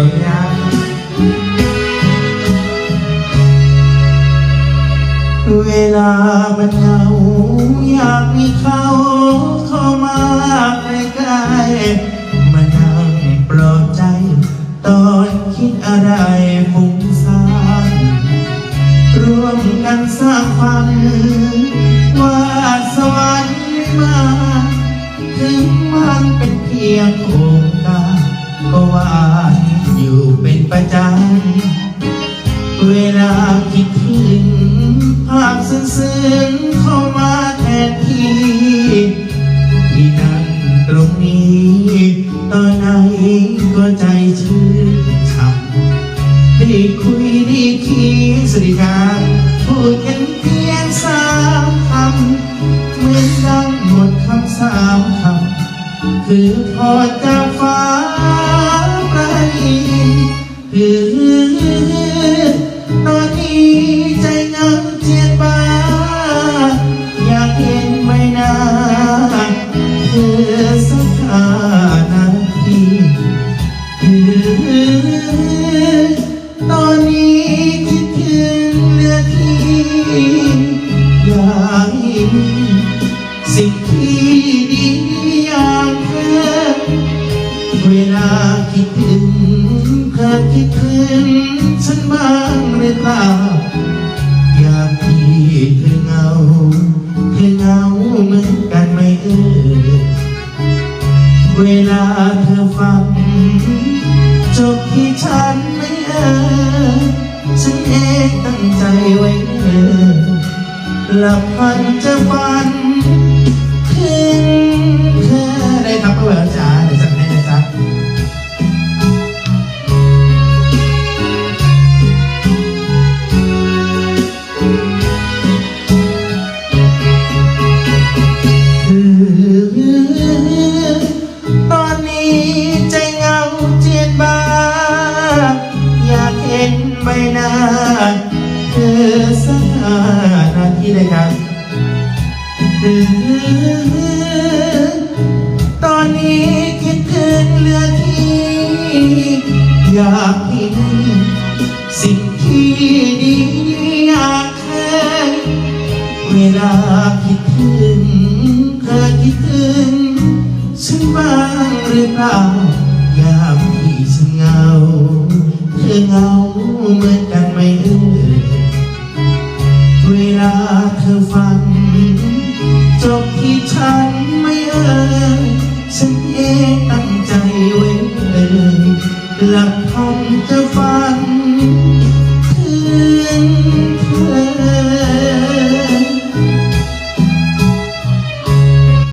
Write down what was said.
เวลามันเหงาอยากมีเขาเข้ามาใกล้ๆมานั่งปลอบใจ ตอนคิดอะไรฟุ้งซ่านร่วมกันสร้างฝัน งเข้ามาแทนที่ที่นั่งตรงนี้ ตอนไหนก็ใจชื่นช่ำได้คุยได้คิดสวัสดีครับพูดกันเพียงสามคำเหมือนดังหมดคำสามคำคือพอจากฟ้าประอินคือ คือตอนนี้คิดถึงเหลือที่อยากให้มีสิ่งที่ดีอย่างเธอเวลาคิดถึงเธอคิดถึงฉันบ้างหรือเปล่าอยากที่เธอเหงาเธอเหงาเหมือนกันไหมเอ่ยเวลาเธอฟัง จบที่ฉันไม่เอ่ยฉันเองตั้งใจไว้เอ่ยหลับพันจะฝันถึงเธอได้ครับป้าแหววจ๋าเดี๋ยวจัดให้นะจ๊ะคือตอนนี้ใจ นาทีเลยครับตอนนี้คิดถึงเหลือที่ อยากเห็นสิ่งที่ดีอยากเคยเวลาคิดถึงเธอคิดถึงฉันบ้างหรือเปล่ายามที่ฉันเหงาเธอเหงา เธอฟัง จบที่ฉันไม่เอ่ยฉันเอง